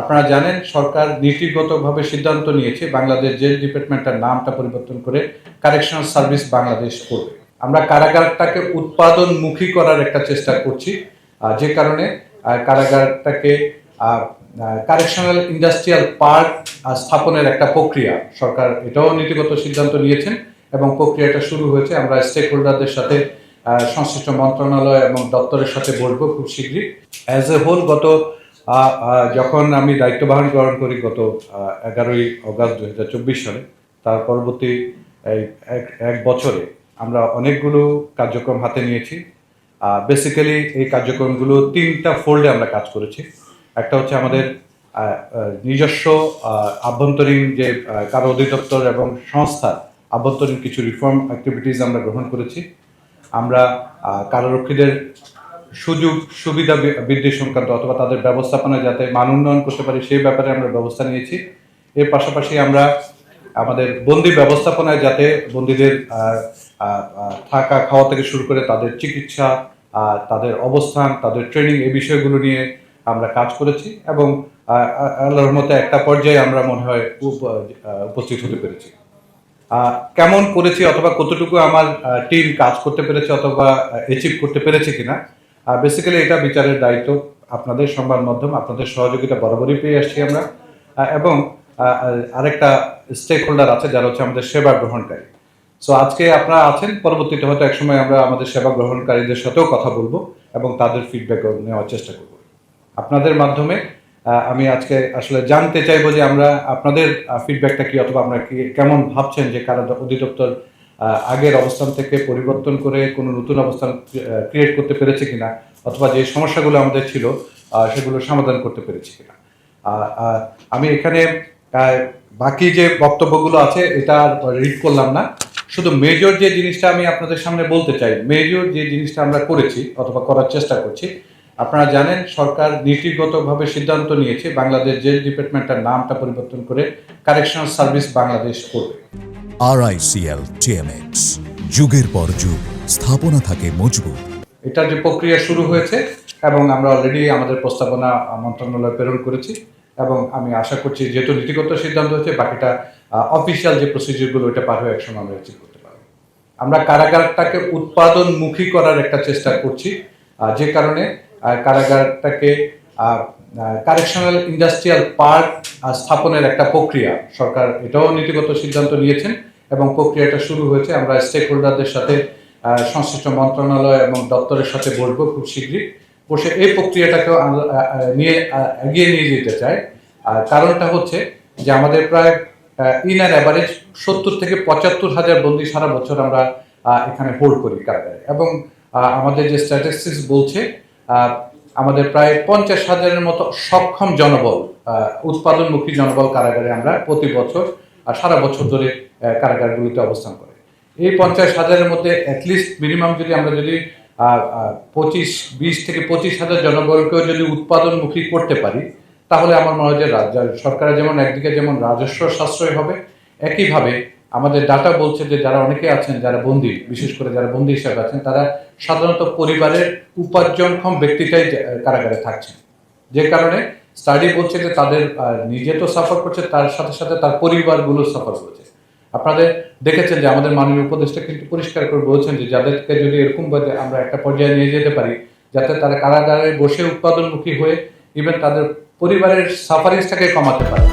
আপনারা জানেন, সরকার নীতিগতভাবে সিদ্ধান্ত নিয়েছে বাংলাদেশ জেল ডিপার্টমেন্টের নামটা পরিবর্তন করে কারেকশনাল সার্ভিস বাংলাদেশ করবে। আমরা কারাগারটাকে উৎপাদনমুখী করার একটা চেষ্টা করছি যে কারণে কারাগারটাকে কারেকশনাল ইন্ডাস্ট্রিয়াল পার্ক স্থাপনের একটা প্রক্রিয়া। সরকার এটাও নীতিগত সিদ্ধান্ত নিয়েছেন এবং প্রক্রিয়াটা শুরু হয়েছে। আমরা স্টেক হোল্ডারদের সাথে সংশ্লিষ্ট মন্ত্রণালয় এবং দপ্তরের সাথে বসবো খুব শীঘ্রই। অ্যাজ এ হোল গত যখন আমি দায়িত্ববাহন গ্রহণ করি গত এগারোই অগাস্ট দু হাজার চব্বিশ সালে, তার পরবর্তী এক- বছরে আমরা অনেকগুলো কার্যক্রম হাতে নিয়েছি। বেসিক্যালি এই কার্যক্রমগুলো তিনটা ফোল্ডে আমরা কাজ করেছি। একটা হচ্ছে আমাদের নিজস্ব আভ্যন্তরীণ যে কারও অধিদপ্তর এবং সংস্থার আভ্যন্তরীণ কিছু রিফর্ম অ্যাক্টিভিটিস আমরা গ্রহণ করেছি। আমরা কারারক্ষীদের সুযোগ, সুবিধা বৃদ্ধি সংক্রান্ত অথবা তাদের ব্যবস্থাপনা যাতে মান উন্নয়ন করতে পারি, সেই ব্যাপারে আমরা ব্যবস্থা নিয়েছি। এর পাশাপাশি আমরা আমাদের বন্দি ব্যবস্থাপনায় যাতে বন্দীদের থাকা, খাওয়া থেকে শুরু করে তাদের চিকিৎসা তাদের অবস্থান, তাদের ট্রেনিং এই বিষয়গুলো নিয়ে আমরা কাজ করেছি এবং আল্লাহর মতো একটা পর্যায়ে আমরা মনে হয় উপ- উপস্থিত হতে পেরেছি। কেমন করেছি অথবা কতটুকু আমার টিম কাজ করতে পেরেছে অথবা অ্যাচিভ করতে পেরেছে কিনা বেসিক্যালি এটা বিচারের দায়িত্ব আপনাদের সংবাদ মাধ্যম, আপনাদের সহযোগিতা বরাবরই পেয়ে আসছি আমরা। এবং আরেকটা স্টেক হোল্ডার আছে, যারা হচ্ছে আমাদের সেবা গ্রহণকারী। সো আজকে আপনারা আছেন, পরবর্তীতে হয়তো একসময় আমরা আমাদের সেবা গ্রহণকারীদের সাথেও কথা বলব এবং তাদের ফিডব্যাক নেওয়ার চেষ্টা করব। আপনাদের মাধ্যমে আমি আজকে আসলে জানতে চাইব যে আমরা আপনাদের ফিডব্যাকটা কি অথবা আপনারা কি কেমন ভাবছেন যে কারা অধিদপ্তর আগের অবস্থান থেকে পরিবর্তন করে কোনো নতুন অবস্থান ক্রিয়েট করতে পেরেছে কিনা, অথবা যে সমস্যাগুলো আমাদের ছিল সেগুলো সমাধান করতে পেরেছে কিনা। আমি এখানে বাকি যে বক্তব্যগুলো আছে, এটা রিড করলাম না। শুধু মেজর যে জিনিসটা আমি আপনাদের সামনে বলতে চাই মেজর যে জিনিসটা আমরা করেছি, অথবা করার চেষ্টা করছি আপনারা জানেন সরকার নীতিগতভাবে সিদ্ধান্ত নিয়েছে বাংলাদেশ জেল ডিপার্টমেন্টের নামটা পরিবর্তন করে কারেকশনাল সার্ভিস বাংলাদেশ করবে। আরআইসিএল টিএমএক্স যুগের পর যুগ স্থাপনা থাকে মজবুত। এটার যে প্রক্রিয়া শুরু হয়েছে এবং আমরা অলরেডি আমাদের প্রস্তাবনা মন্ত্রণালয়ে প্রেরণ করেছি এবং আমি আশা করছি যেহেতু নীতিগত সিদ্ধান্ত হয়েছে বাকিটা অফিসিয়াল যে প্রসিডিউরগুলো ওটা পার হয়ে একসময় আমরা অ্যাচিভ করতে পারব। আমরা কারাগারটাকে উৎপাদনমুখী করার একটা চেষ্টা করছি যে কারণে কারাগারটাকে কারেকশনাল ইন্ডাস্ট্রিয়াল পার্ক স্থাপনের একটা প্রক্রিয়া। সরকার এটাও নীতিগত সিদ্ধান্ত নিয়েছেন এবং প্রক্রিয়াটা শুরু হয়েছে। আমরা স্টেক হোল্ডারদের সাথে সংশ্লিষ্ট মন্ত্রণালয় এবং দপ্তরের সাথে বসবো খুব শীঘ্রই। বসে এই প্রক্রিয়াটাকেও নিয়ে এগিয়ে নিয়ে যেতে চাই। আর কারণটা হচ্ছে যে আমাদের প্রায় ইন অ্যান অ্যাভারেজ সত্তর থেকে পঁচাত্তর হাজার বন্দি সারা বছর আমরা এখানে হোল্ড করি কারাগারে। এবং আমাদের যে স্ট্যাটিস্টিক্স বলছে আমাদের প্রায় পঞ্চাশ হাজারের মতো সক্ষম জনবল উৎপাদনমুখী জনবল কারাগারে আমরা প্রতি বছর আর সারা বছর ধরে কারাগারগুলিতে অবস্থান করে। এই পঞ্চাশ হাজারের মধ্যে অ্যাটলিস্ট মিনিমাম যদি আমরা যদি পঁচিশ, বিশ থেকে পঁচিশ হাজার জনবলকেও যদি উৎপাদনমুখী করতে পারি, তাহলে আমার মনে হয় যে রাজ্য সরকারের যেমন একদিকে যেমন রাজস্ব সাশ্রয় হবে, একইভাবে আমাদের ডাটা বলছে যে যারা অনেকে আছেন, যারা বন্দী, বিশেষ করে যারা বন্দী হিসাবে আছেন, তারা সাধারণত পরিবারের উপার্জনক্ষম ব্যক্তিটাই কারাগারে থাকছেন। যে কারণে স্টাডি বলছে যে তাদের নিজে তো সাফার করছে, তার সাথে সাথে তার পরিবারগুলো সাফার করছে। আপনাদের দেখেছেন যে আমাদের মাননীয় উপদেষ্টা কিন্তু পরিষ্কার করে বলছেন যে যাদেরকে যদি এরকম ভাবে আমরা একটা পর্যায়ে নিয়ে যেতে পারি, যাতে তারা কারাগারে বসে উৎপাদনমুখী হয়ে ইভেন তাদের পরিবারের সাফারিংসটাকে কমাতে পারে।